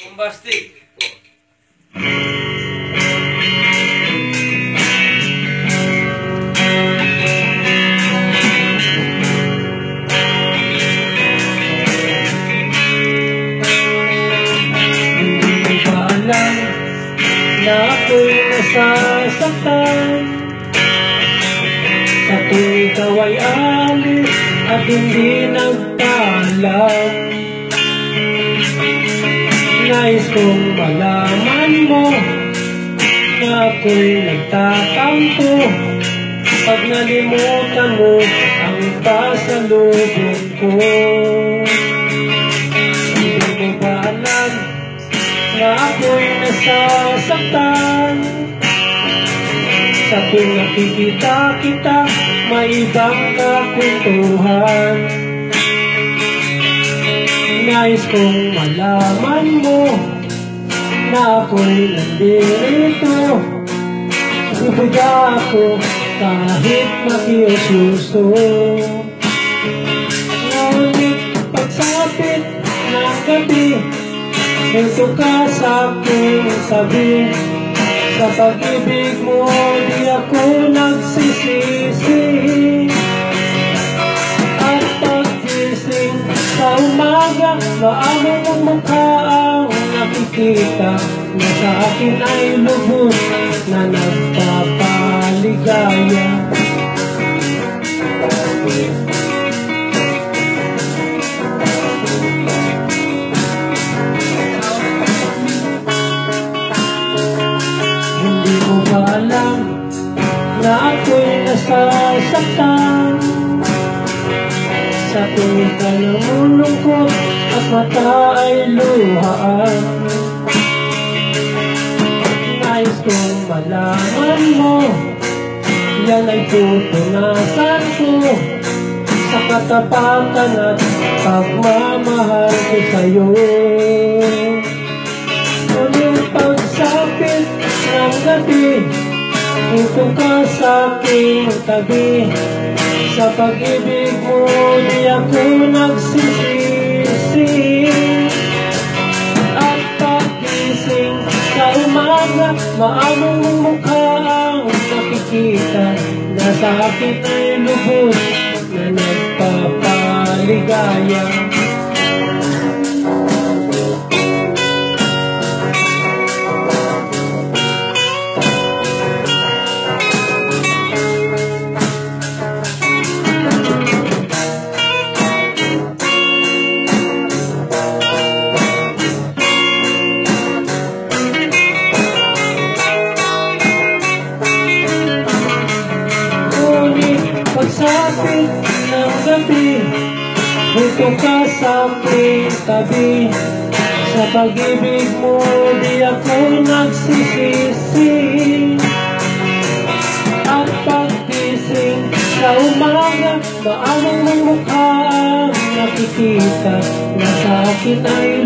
Bombastic. Na ako'y Sa tuwing ikaw ay alis at hindi nagpaalam Nais kong malaman mo na ako'y nagtatampo. Pag nalimutan mo ang pasalubong ko Hindi mo ba alam na ako'y nasasaktan? Sa tuwing nakikita kita, may ibang kakuntuhan Nais kong malaman mo na ako'y nandito. Ibuga ako kahit makiususo Ngunit pagsapit ng gabi Ito ka sa aking sabi. Sa pag-ibig mo di ako nagsisisi sa umaga Maamo mong mukha ang nakikita Na sa akin ay lubos na nagpapaligaya. Hindi mo ba alam na ako'y nasasaktan Sa tuwing ka namulungkot at mata ay luhaan Nais kong malaman mo Yan ay pupunasan ko. Sa katapatan at pagmamahal ko sa'yo. Ngunit pagsapit ng gabi Ito ka sa aking tabi Sa pag-ibig mo di ako nagsisisi. At pagising sa umaga Maamong mong mukha ang nakikita? Na sa akin ay lubos na nagpapaligaya pagsapit ng gabi Ito ka sa aking tabi. Sa pag-ibig mo di ako nagsisisi. At pagkising sa umaga Maamang mong mukha ang nakikita. Na sa akin ay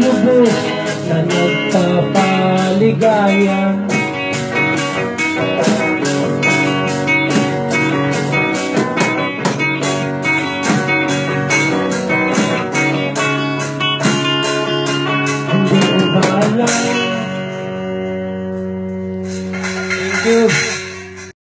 you.